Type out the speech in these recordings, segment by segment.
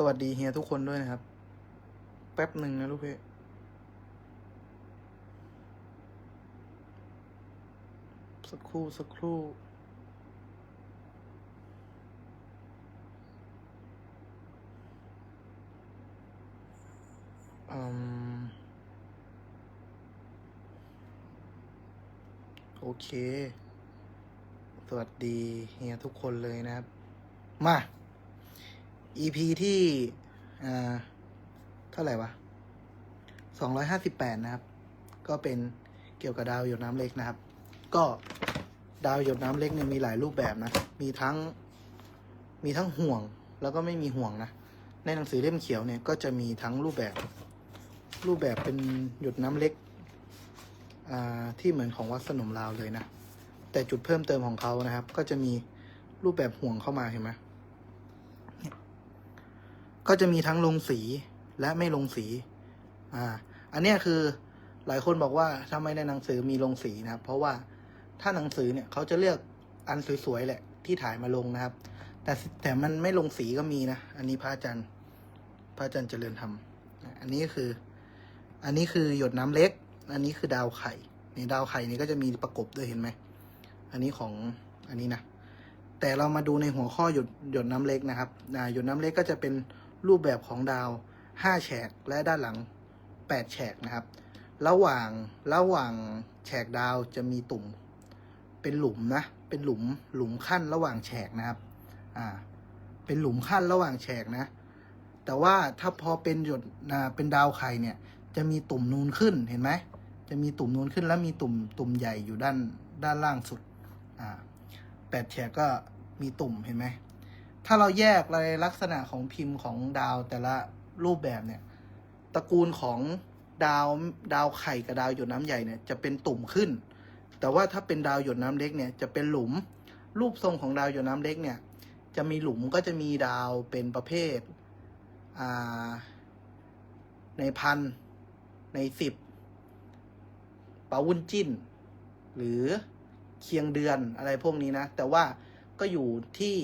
สวัสดีเฮียทุกคนด้วยนะครับ แป๊บหนึ่งนะลูกเพ่สักครู่ สักครู่อืมโอเค สวัสดีเฮียทุกคนเลยนะครับ มา EP ที่เท่าไหร่วะสองร้อยห้าสิบแปดนะครับ ก็เป็นเกี่ยวกับดาวหยดน้ำเล็กนะครับ ก็ดาวหยดน้ำเล็กเนี่ยมีหลายรูปแบบนะ มีทั้งมีทั้งห่วงแล้วก็ไม่มีห่วงนะ ในหนังสือเล่มเขียวเนี่ยก็จะมีทั้งรูปแบบ รูปแบบเป็นหยดน้ำเล็กอ่าที่เหมือนของวัดสนมลาวเลยนะ แต่จุดเพิ่มเติมของเขานะครับ ก็จะมีรูปแบบห่วงเข้ามาเห็นไหม ก็จะมีทั้งลงสีและไม่ลงสี อ่า อันนี้คือหลายคนบอกว่าทำไมในหนังสือมีลงสีนะครับ เพราะว่าถ้าหนังสือเนี่ยเขาจะเลือกอันสวยๆแหละที่ถ่ายมาลงนะครับ แต่แต่มันไม่ลงสีก็มีนะ อันนี้พระอาจารย์พระอาจารย์เจริญทำอันนี้คือ อันนี้คือหยดน้ำเล็ก อันนี้คือดาวไข่ในดาวไข่นี่ก็จะมีประกบด้วยเห็นไหม อันนี้ของอันนี้นะ แต่เรามาดูในหัวข้อหยดหยดน้ำเล็กนะครับหยดน้ำเล็กก็จะเป็น รูปแบบของดาวห้าแฉกและด้านหลังแปดแฉกนะครับ ระหว่างระหว่างแฉกดาวจะมีตุ่ม เป็นหลุมนะ เป็นหลุมหลุมขั้นระหว่างแฉกนะครับ อ่า เป็นหลุมขั้นระหว่างแฉกนะ แต่ว่าถ้าพอเป็นหยดเป็นดาวไข่เนี่ย จะมีตุ่มนูนขึ้นเห็นไหมจะมีตุ่มนูนขึ้นแล้วมีตุ่มตุ่มใหญ่อยู่ด้านด้านล่างสุด อ่าแปดแฉกก็มีตุ่มเห็นไหม ถ้าเราแยกรายลักษณะของพิมพ์ของดาวแต่ละรูปแบบเนี่ย ตระกูลของดาวดาวไข่กับดาวหยดน้ำใหญ่เนี่ยจะเป็นตุ่มขึ้น แต่ว่าถ้าเป็นดาวหยดน้ำเล็กเนี่ยจะเป็นหลุม รูปทรงของดาวหยดน้ำเล็กเนี่ย จะมีหลุมก็จะมีดาวเป็นประเภทในพันในสิบปาวุ้นจิ้น หรือเคียงเดือนอะไรพวกนี้นะ แต่ว่าก็อยู่ที่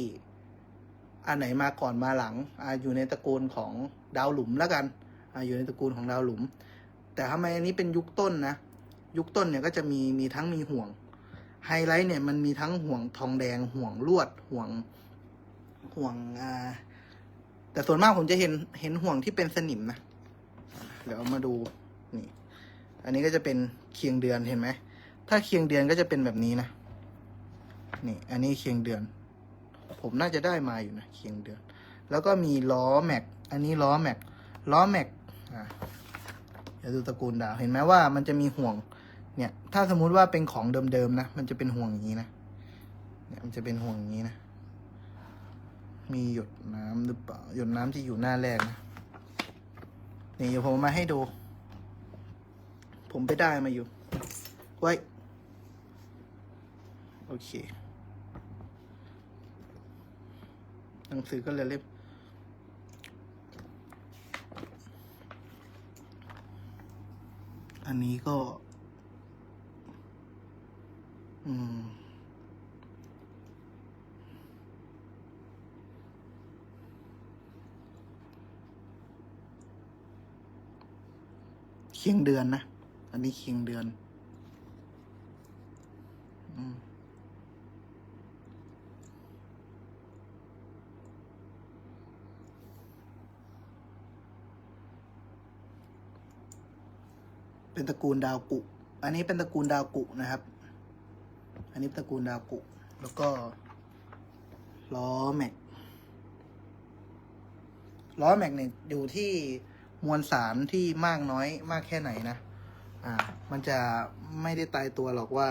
อันไหนมาก่อนมาหลังออยู่ในตระกูลของดาวหลุมแล้วกันออยู่ในตระกูลของดาวหลุม แต่ทำไมอันนี้เป็นยุคต้นนะ ยุคต้นเนี่ยก็จะมีมีทั้งมีห่วงไฮไลท์เนี่ยมันมีทั้งห่วงทองแดงห่วงลวดห่วงห่วงอ่าแต่ส่วนมากผมจะเห็นเห็นห่วงที่เป็นสนิมนะเดี๋ยวเอามาดูนี่ อันนี้ก็จะเป็นเคียงเดือนเห็นไหมถ้าเคียงเดือนก็จะเป็นแบบนี้นะนี่ อันนี้เคียงเดือน ผมน่าจะได้มาอยู่นะเคียงเดือน แล้วก็มีล้อแม็ก อันนี้ล้อแม็ก ล้อแม็กอ่าเดี๋ยวดูตระกูลดาว เห็นไหมว่ามันจะมีห่วง เนี่ย ถ้าสมมุติว่าเป็นของเดิมๆนะ มันจะเป็นห่วงอย่างนี้นะ เนี่ย มันจะเป็นห่วงอย่างนี้นะ มีหยดน้ำหรือเปล่า หยดน้ำที่อยู่หน้าแรกนะ นี่เดี๋ยวผมมาให้ดู ผมไปได้มาอยู่ ไว้ โอเค ห นังสือก็เลยเล่มอันนี้ก็ อืม เคียงเดือนนะ อันนี้เคียงเดือน อืม เป็นตระกูลดาวกุ อันนี้เป็นตระกูลดาวกุนะครับ อันนี้ตระกูลดาวกุ แล้วก็ล้อแม็ก ล้อแม็กเนี่ยอยู่ที่มวลสารที่มากน้อยมากแค่ไหนนะ อ่า มันจะไม่ได้ตายตัวหรอกว่า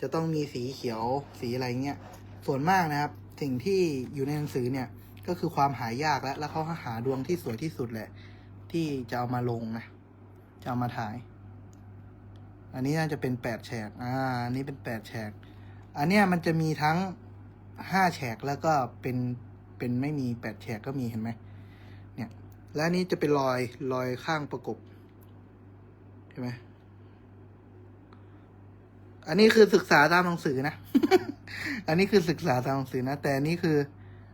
จะต้องมีสีเขียวสีอะไรเงี้ย ส่วนมากนะครับ สิ่งที่อยู่ในหนังสือเนี่ย ก็คือความหายากแล้ว แล้วเขาหาดวงที่สวยที่สุดแหละ ที่จะเอามาลงนะ จะเอามาถ่าย อันนี้น่าจะเป็นแปดแฉกอ่าอันนี้เป็นแปดแฉก อันเนี้ยมันจะมีทั้งห้าแฉกแล้วก็เป็นเป็นไม่มีแปดแฉกก็มีเห็นไหมเนี่ย และนนี้จะเป็นรอยรอยข้างประกบเห็นไหมอันนี้คือศึกษาตามหนังสือนะ อันนี้คือศึกษาตามหนังสือนะ แต่อันนี้คือ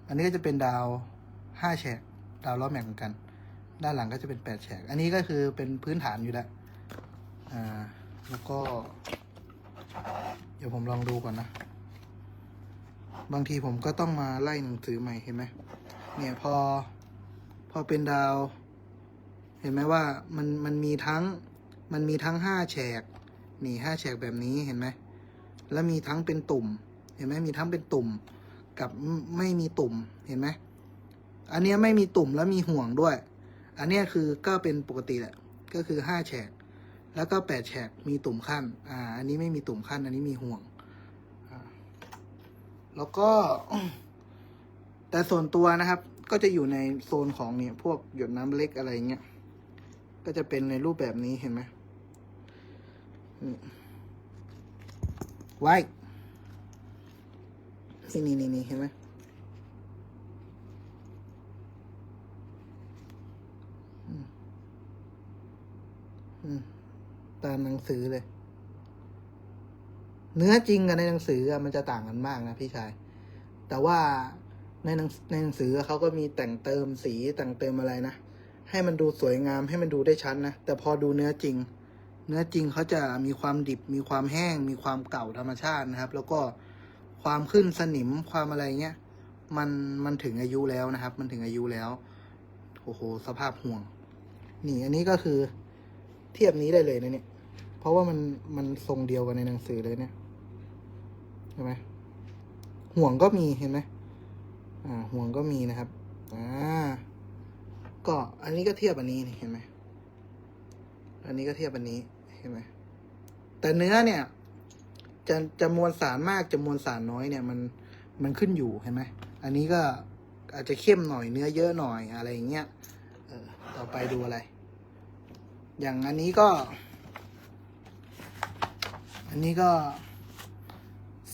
อันนี้ก็จะเป็นดาวห้าแฉกดาวล้อแม็กเหมือนกัน ด้านหลังก็จะเป็นแปดแฉก อันนี้ก็คือเป็นพื้นฐานอยู่แล้ว อ่า แล้วก็ เดี๋ยวผมลองดูก่อนนะ บางทีผมก็ต้องมาไล่หนังสือใหม่เห็นไหมเนี่ยพอ พอเป็นดาว เห็นไหมว่ามันมันมีทั้งมันมีทั้งห้าแฉกนี่ห้าแฉกแบบนี้เห็นไหมแล้วมีทั้งเป็นตุ่ม เห็นไหมมีทั้งเป็นตุ่ม กับไม่มีตุ่มเห็นไหมอันนี้ไม่มีตุ่มแล้วมีห่วงด้วย อันนี้คือก็เป็นปกติแหละ ก็คือห้าแฉก แล้วก็แปดแฉกมีตุ่มขั้น อ่า อันนี้ไม่มีตุ่มขั้น อันนี้มีห่วง แล้วก็ แต่ส่วนตัวนะครับ ก็จะอยู่ในโซนของเนี่ย พวกหยดน้ำเล็กอะไรเงี้ย ก็จะเป็นในรูปแบบนี้เห็นไหมไว้นี่นี่นี่นี่เห็นไหมอืมอืม ตามหนังสือเลย เนื้อจริงกับในหนังสืออะมันจะต่างกันมากนะพี่ชาย แต่ว่าในหนังในหนังสือเขาก็มีแต่งเติมสีแต่งเติมอะไรนะ ให้มันดูสวยงามให้มันดูได้ชัดนะ แต่พอดูเนื้อจริง เนื้อจริงเขาจะมีความดิบ มีความแห้ง มีความเก่าธรรมชาตินะครับ แล้วก็ความขึ้นสนิมความอะไรเงี้ยมันมันถึงอายุแล้วนะครับ มันถึงอายุแล้วโอ้โหสภาพห่วง นี่อันนี้ก็คือเทียบนี้ได้เลยนะเนี่ย เพราะว่ามันมันทรงเดียวกันในหนังสือเลยเนี่ยเห็นไหมห่วงก็มีเห็นไหมอ่า ห่วงก็มีนะครับอ่าก็อันนี้ก็เทียบอันนี้เห็นไหมอันนี้ก็เทียบอันนี้เห็นไหมแต่เนื้อเนี่ยจะจะมวลสารมากจะมวลสารน้อยเนี่ย มันมันขึ้นอยู่เห็นไหมอันนี้ก็อาจจะเข้มหน่อยเนื้อเยอะหน่อยอะไรอย่างเงี้ยเออต่อไปดูอะไร อย่างอันนี้ก็ อันนี้ก็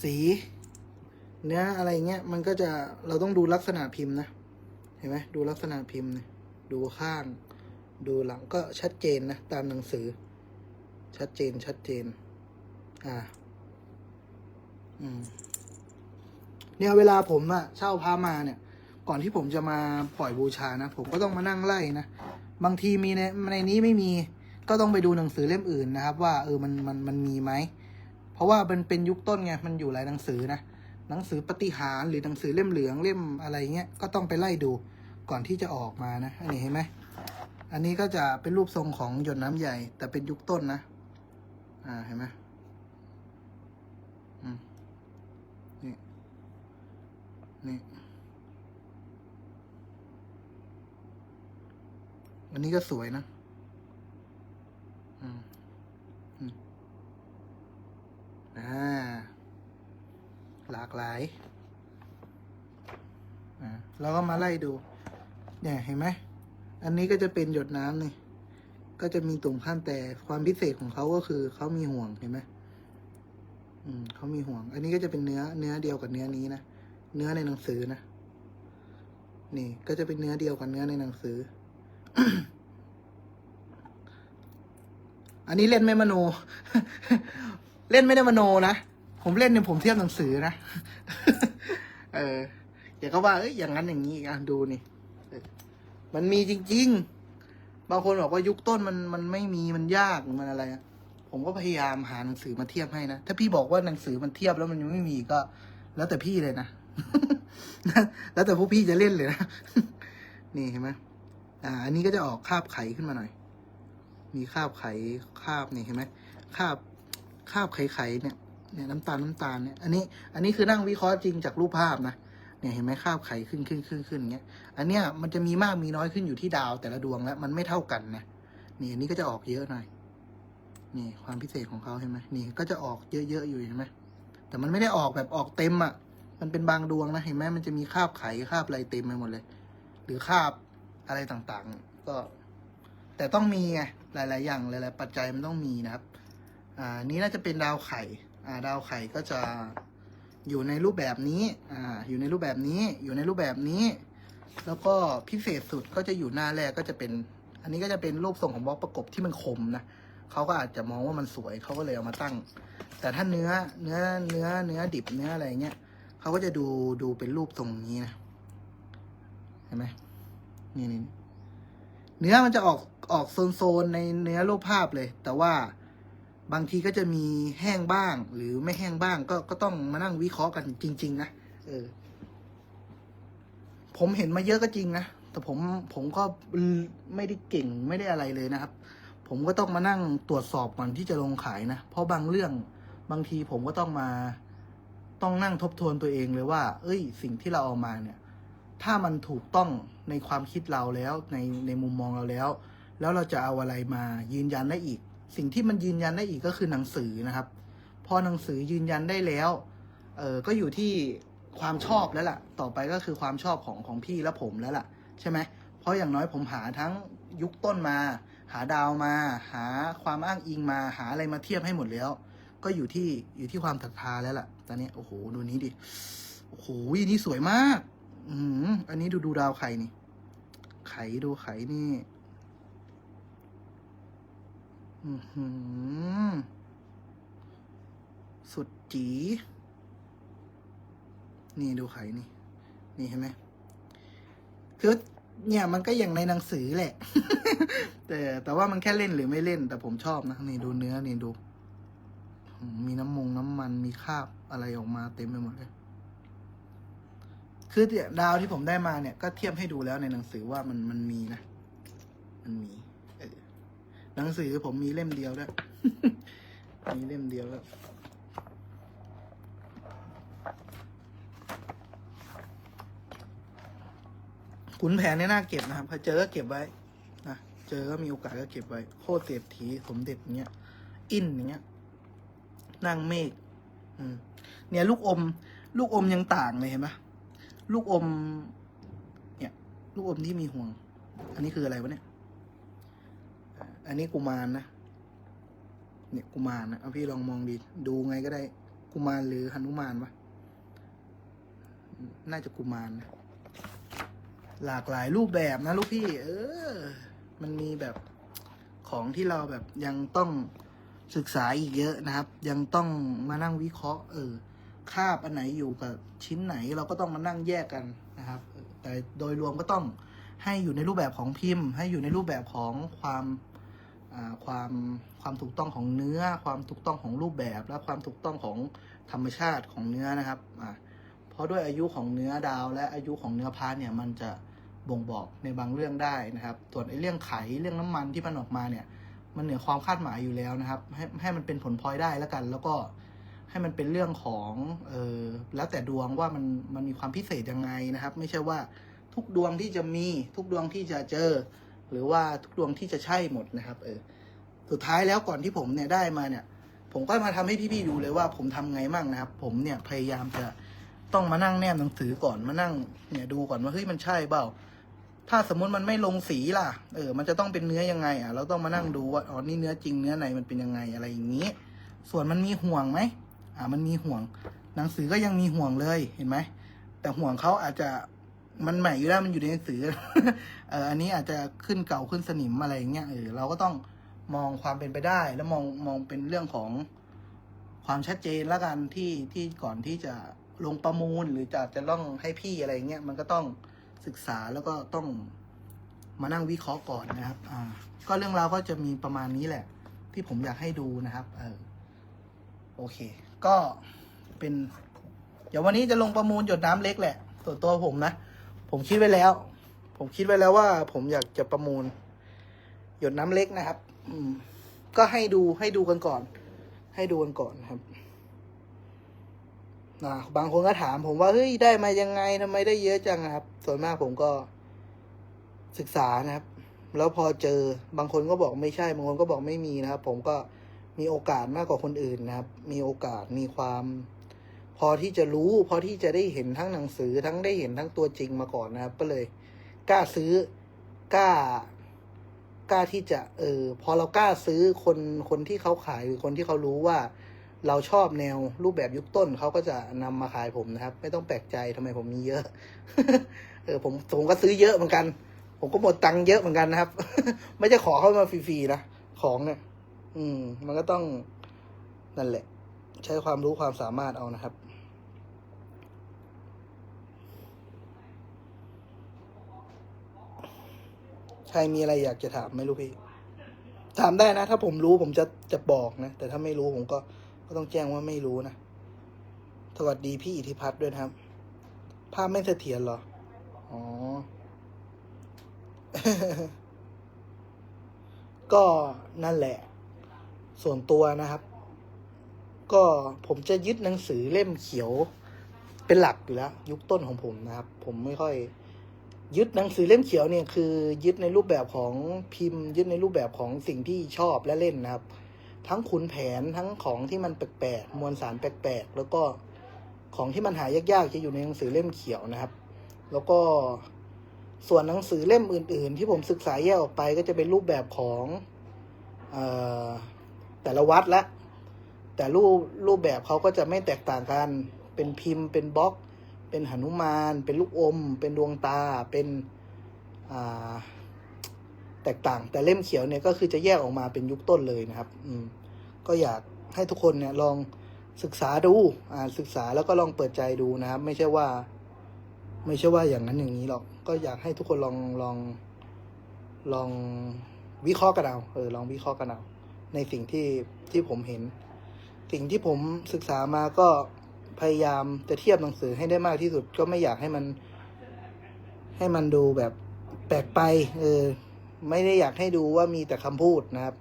สี เนื้ออะไรเงี้ยมันก็จะเราต้องดูลักษณะพิมพ์นะ เห็นไหมดูลักษณะพิมพ์นี่ยดูข้าง ดูหลังก็ชัดเจนนะตามหนังสือ ชัดเจนชัดเจน อ่า อืมเนี่ยเวลาผมอะเช่าพามาเนี่ย ก่อนที่ผมจะมาปล่อยบูชานะ ผมก็ต้องมานั่งไล่นะบางทีมีในในนี้ไม่มี ก็ต้องไปดูหนังสือเล่มอื่นนะครับ ว่าเออมันมันมันมีไหม เพราะว่ามันเป็นยุคต้นไงมันอยู่หลายหนังสือนะหนังสือปฏิหารหรือหนังสือเล่มเหลืองเล่มอะไรเงี้ยก็ต้องไปไล่ดูก่อนที่จะออกมานะอันนี้เห็นไหมอันนี้ก็จะเป็นรูปทรงของหยดน้ำใหญ่ แต่เป็นยุคต้นนะ อ่าเห็นไหมอืมนี่นี่อันนี้ก็สวยนะ อืม อ่าหลากหลายอ่าเราก็มาไล่ดู เนี่ยเห็นไหมอันนี้ก็จะเป็นหยดน้ำนี่ก็จะมีตุ่มขั้นแต่ความพิเศษของเขาก็คือเขามีห่วงเห็นไหมอืมเขามีห่วง อันนี้ก็จะเป็นเนื้อเนื้อเดียวกับเนื้อนี้นะเนื้อในหนังสือนะนี่ ก็จะเป็นเนื้อเดียวกับเนื้อในหนังสือ อันนี้เล่นไม่มโน เล่นไม่ได้มโนนะ ผมเล่นเนี่ยผมเทียบหนังสือนะ เอออย่าก็ว่าเอ้ยอย่างนั้นอย่างนี้อีกอะดูนี่มันมีจริง ๆ บางคนบอกว่ายุคต้นมันมันไม่มีมันยากมันอะไรอะผมก็พยายามหาหนังสือมาเทียบให้นะ ถ้าพี่บอกว่าหนังสือมันเทียบแล้วมันยังไม่มีก็ แล้วแต่พี่เลยนะ แล้วแต่พวกพี่จะเล่นเลยนะ นี่เห็นไหมอ่า อันนี้ก็จะออกคาบไขขึ้นมาหน่อย มีคาบไขคาบนี่เห็นไหมคาบ คาบไขไขเนี่ยเนี่ยน้ำตาลน้ำตาลเนี่ยอันนี้อันนี้คือนั่งวิเคราะห์จริงจากรูปภาพนะเนี่ยเห็นไหมคาบไข่ขึ้นขึ้นขึ้นขึ้นอย่างเงี้ยอันเนี้ยมันจะมีมากมีน้อยขึ้นอยู่ที่ดาวแต่ละดวงแล้วมันไม่เท่ากันนะนี่อันนี้ก็จะออกเยอะหน่อยนี่ความพิเศษของเขาเห็นไหมนี่ก็จะออกเยอะๆอยู่เห็นไหมแต่มันไม่ได้ออกแบบออกเต็มอะ มันเป็นบางดวงนะเห็นไหมมันจะมีคาบไข่คาบอะไรเต็มไปหมดเลย หรือคาบอะไรต่างๆ ก็ แต่ต้องมีไงหลาย ๆ อย่างหลาย ๆ ปัจจัยมันต้องมีนะครับ อ่านี้น่าจะเป็นดาวไข่อ่าดาวไข่ก็จะอยู่ในรูปแบบนี้อ่าอยู่ในรูปแบบนี้ อยู่ในรูปแบบนี้ แล้วก็พิเศษสุดก็จะอยู่หน้าแรกก็จะเป็น อันนี้ก็จะเป็นรูปทรงของบล็อกประกบที่มันคมนะเขาก็อาจจะมองว่ามันสวยเขาก็เลยเอามาตั้ง แต่ถ้าเนื้อเนื้อเนื้อเนื้อดิบเนื้ออะไรเงี้ยเขาก็จะดูดูเป็นรูปทรงนี้นะเห็นไหมนี่นี่เนื้อมันจะออกออกโซนๆในเนื้อรูปภาพเลย แต่ว่า บางทีก็จะมีแห้งบ้าง หรือไม่แห้งบ้าง ก็ก็ต้องมานั่งวิเคราะห์กันจริง ๆ นะเออ ผมเห็นมาเยอะก็จริงนะแต่ผมผมก็ไม่ได้เก่งไม่ได้อะไรเลยนะครับ ผมก็ต้องมานั่งตรวจสอบก่อนที่จะลงขายนะเพราะบางเรื่องบางทีผมก็ต้องมาต้องนั่งทบทวนตัวเองเลยว่า เอ้ย สิ่งที่เราเอามาเนี่ย ถ้ามันถูกต้องในความคิดเราแล้วในในมุมมองเราแล้ว แล้วเราจะเอาอะไรมายืนยันได้อีก สิ่งที่มันยืนยันได้อีกก็คือหนังสือนะครับ พอหนังสือยืนยันได้แล้ว เออก็อยู่ที่ความชอบแล้วล่ะ ต่อไปก็คือความชอบของของพี่และผมแล้วล่ะ ใช่ไหมเพราะอย่างน้อยผมหาทั้งยุคต้นมา หาดาวมา หาความอ้างอิงมา หาอะไรมาเทียบให้หมดแล้ว ก็อยู่ที่อยู่ที่ความศรัทธาแล้วล่ะ ตอนนี้โอ้โหดูนี้ดิโอ้โหนี่สวยมาก อืมอันนี้ดูดูดาวไข่นี่ ไข่ดูไข่นี่ สุดจี นี่ดูไข่นี่ นี่เห็นไหมคือเนี่ยมันก็อย่างในหนังสือแหละ แต่แต่ว่ามันแค่เล่นหรือไม่เล่น แต่ผมชอบนะนี่ดูเนื้อนี่ดู มีน้ำมงน้ำมันมีคราบอะไรออกมาเต็มไปหมดเลย คือดาวที่ผมได้มาเนี่ย ก็เทียบให้ดูแล้วในหนังสือว่ามันมันมีนะ มันมี หนังสือผมมีเล่มเดียวแล้ว มีเล่มเดียวแล้ว ขุนแผนเนี่ยน่าเก็บนะครับพอเจอก็เก็บไว้นะเจอก็มีโอกาสก็เก็บไว้ โคตรเศรษฐีสมเด็จเงี้ย อินอย่างเงี้ยนางเมฆอืมเนี่ยลูกอม ลูกอมยังต่างเลยเห็นปะลูกอม เนี่ย ลูกอมที่มีห่วง อันนี้คืออะไรวะเนี่ย อันนี้กุมารนะเนี่ยกุมารนะเอาพี่ลองมองดีดูไงก็ได้ กุมารหรือหนุมานวะน่าจะกุมารนะหลากหลายรูปแบบนะลูกพี่ เออ มันมีแบบของที่เราแบบยังต้องศึกษาอีกเยอะนะครับ ยังต้องมานั่งวิเคราะห์ เออคาบอันไหนอยู่กับชิ้นไหนเราก็ต้องมานั่งแยกกันนะครับ แต่โดยรวมก็ต้องให้อยู่ในรูปแบบของพิมพ์ ให้อยู่ในรูปแบบของความ ความความถูกต้องของเนื้อ ความถูกต้องของรูปแบบ และความถูกต้องของธรรมชาติของเนื้อนะครับเพราะด้วยอายุของเนื้อดาว และอายุของเนื้อพาร์ทเนี่ยมันจะบ่งบอกในบางเรื่องได้นะครับส่วนไอ้เรื่องไขเรื่องน้ำมันที่มันออกมาเนี่ยมันเหนือความคาดหมายอยู่แล้วนะครับ ให้ให้มันเป็นผลพลอยได้แล้วกัน แล้วก็ให้มันเป็นเรื่องของเออแล้วแต่ดวงว่ามันมันมีความพิเศษยังไงนะครับ ไม่ใช่ว่าทุกดวงที่จะมีทุกดวงที่จะเจอ หรือว่าทุกดวงที่จะใช่หมดนะครับ เออ สุดท้ายแล้วก่อนที่ผมเนี่ยได้มาเนี่ย ผมก็มาทำให้พี่ๆดูเลยว่าผมทำไงมั่งนะครับ ผมเนี่ยพยายามจะต้องมานั่งแนบหนังสือก่อนมานั่งเนี่ยดูก่อนว่าเฮ้ยมันใช่เปล่า ถ้าสมมุติมันไม่ลงสีล่ะ เออ มันจะต้องเป็นเนื้อยังไง อะ เราต้องมานั่งดูว่าอ๋อนี่เนื้อจริงเนื้อในมันเป็นยังไงอะไรอย่างนี้ ส่วนมันมีห่วงไหมอ่ามันมีห่วง หนังสือก็ยังมีห่วงเลยเห็นไหมแต่ห่วงเขาอาจจะ มันใหม่อยู่แล้วมันอยู่ในหนังสือเอออันนี้อาจจะขึ้นเก่าขึ้นสนิมอะไรอย่างเงี้ยเออเราก็ต้องมองความเป็นไปได้ แล้วมองมองเป็นเรื่องของความชัดเจนล้วกันที่ที่ก่อนที่จะลงประมูลหรือจะจะต้องให้พี่อะไรเงี้ยมันก็ต้องศึกษาแล้วก็ต้องมานั่งวิเคราะห์ก่อนนะครับ อ่า ก็เรื่องราวก็จะมีประมาณนี้แหละ ที่ผมอยากให้ดูนะครับ เออโอเค ก็เป็น เดี๋ยววันนี้จะลงประมูลหยดน้ำเล็กแหละ ส่วนตัวผมนะ ผมคิดไว้แล้ว ผมคิดไว้แล้วว่า ผมอยากจะประมูล หยดน้ำเล็กนะครับ อืม ก็ให้ดูให้ดูกันก่อน ให้ดูกันก่อนครับนะบางคนก็ถาม ผมว่าเฮ้ยได้มายังไงทำไมได้เยอะจังนะครับ ส่วนมากผมก็ศึกษานะครับ แล้วพอเจอบางคนก็บอกไม่ใช่บางคนก็บอกไม่มีนะครับ ผมก็มีโอกาสมากกว่าคนอื่นนะครับ มีโอกาสมีความ พอที่จะรู้ พอที่จะได้เห็นทั้งหนังสือทั้งได้เห็นทั้งตัวจริงมาก่อนนะครับ ก็เลยกล้าซื้อกล้ากล้าที่จะเออพอเรากล้าซื้อคนคนที่เขาขายหรือคนที่เขารู้ว่า เราชอบแนวรูปแบบยุคต้นเขาก็จะนำมาขายผมนะครับ ไม่ต้องแปลกใจทำไมผมมีเยอะ เออผมผมก็ซื้อเยอะเหมือนกัน ผมก็หมดตังค์เยอะเหมือนกันนะครับ ไม่ใช่ขอเข้ามาฟรีๆนะของเนี่ย อืม มันก็ต้องนั่นแหละ ใช้ความรู้ความสามารถเอานะครับ น รมีอะไรอยากจะถามไหมลูกพี่ ถามได้นะ ถ้าผมรู้ผมจะจะบอกนะ แต่ถ้าไม่รู้ผมก็ก็ต้องแจ้งว่าไม่รู้นะ สวัสดีพี่อิทธิพัฒน์ด้วยครับ ภาพไม่เสถียรเหรอ อ๋อ ก็นั่นแหละ ส่วนตัวนะครับ ก็ผมจะยึดหนังสือเล่มเขียวเป็นหลักอยู่แล้ว ยุคต้นของผมนะครับ ผมไม่ค่อย ยึดหนังสือเล่มเขียวเนี่ยคือยึดในรูปแบบของพิมพ์ ยึดในรูปแบบของสิ่งที่ชอบและเล่นนะครับ ทั้งขุนแผนทั้งของที่มันแปลกๆมวลสารแปลกๆแล้วก็ของที่มันหายากๆจะอยู่ในหนังสือเล่มเขียวนะครับ แล้วก็ส่วนหนังสือเล่มอื่น ๆ ที่ผมศึกษาแยกออกไปก็จะเป็นรูปแบบของออแต่ละวัดละแต่รูปรูปแบบเขาก็จะไม่แตกต่างกันเป็นพิมพ์เป็นบล็อก เป็นหนุมาน เป็นลูกอม เป็นดวงตา เป็นแตกต่าง แต่เล่มเขียวเนี่ยก็คือจะแยกออกมาเป็นยุคต้นเลยนะครับ อืม ก็อยากให้ทุกคนเนี่ยลองศึกษาดู อ่านศึกษาแล้วก็ลองเปิดใจดูนะครับ ไม่ใช่ว่า ไม่ใช่ว่าอย่างนั้นอย่างนี้หรอก ก็อยากให้ทุกคนลองลองลองวิเคราะห์กันเอา เออ ลองวิเคราะห์กันเอาในสิ่งที่ที่ผมเห็น สิ่งที่ผมศึกษามาก็ พยายามจะเทียบหนังสือให้ได้มากที่สุด ก็ไม่อยากให้มัน ให้มันดูแบบแปลกไป เออ ไม่ได้อยากให้ดูว่ามีแต่คำพูดนะครับ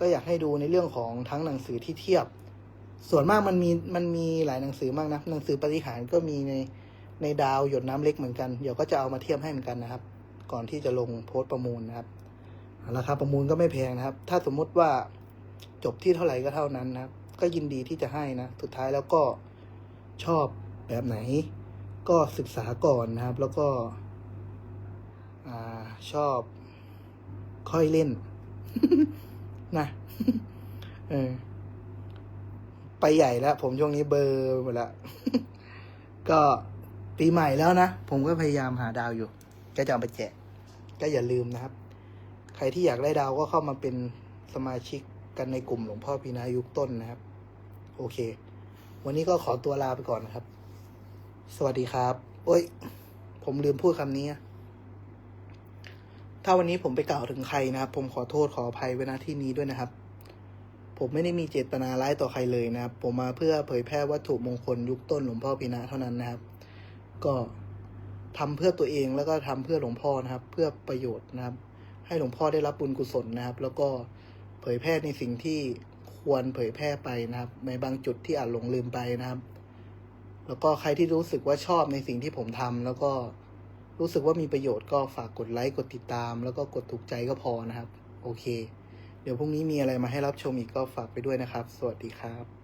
ก็อยากให้ดูในเรื่องของทั้งหนังสือที่เทียบ ส่วนมากมันมีมันมีหลายหนังสือมากนะหนังสือปฏิหารก็มีในในดาวหยดน้ำเล็กเหมือนกันเดี๋ยวก็จะเอามาเทียบให้เหมือนกันนะครับ ก่อนที่จะลงโพสต์ประมูลนะครับราคาประมูลก็ไม่แพงนะครับ ถ้าสมมุติว่าจบที่เท่าไหร่ก็เท่านั้นนะครับ ก็ยินดีที่จะให้นะ สุดท้ายแล้วก็ ชอบแบบไหน ก็ศึกษาก่อนนะครับ แล้วก็อชอบค่อยเล่น นะเออไปใหญ่แล้ว ผมช่วงนี้เบอร์หมดละก็ปีใหม่แล้วนะ ผมก็พยายามหาดาวอยู่ ก็จะเอาไปแจก ก็อย่าลืมนะครับ ใครที่อยากได้ดาวก็เข้ามาเป็นสมาชิกกันในกลุ่มหลวงพ่อพีนายุคต้นนะครับ โอเค วันนี้ก็ขอตัวลาไปก่อนนะครับ สวัสดีครับ โอ้ย ผมลืมพูดคำนี้ ถ้าวันนี้ผมไปกล่าวถึงใครนะครับ ผมขอโทษขออภัยไว้ณที่นี้ด้วยนะครับ ผมไม่ได้มีเจตนาร้ายต่อใครเลยนะครับ ผมมาเพื่อเผยแพร่วัตถุมงคลยุคต้นหลวงพ่อพีนะเท่านั้นนะครับ ก็ทำเพื่อตัวเองแล้วก็ทำเพื่อหลวงพ่อนะครับ เพื่อประโยชน์นะครับ ให้หลวงพ่อได้รับบุญกุศลนะครับ แล้วก็เผยแพร่ในสิ่งที่ ควรเผยแพร่ไปนะครับ ในบางจุดที่อาจหลงลืมไปนะครับ แล้วก็ใครที่รู้สึกว่าชอบในสิ่งที่ผมทำแล้วก็รู้สึกว่ามีประโยชน์ก็ฝากกดไลค์กดติดตาม แล้วก็กดถูกใจก็พอนะครับ โอเค เดี๋ยวพรุ่งนี้มีอะไรมาให้รับชมอีกก็ฝากไปด้วยนะครับ สวัสดีครับ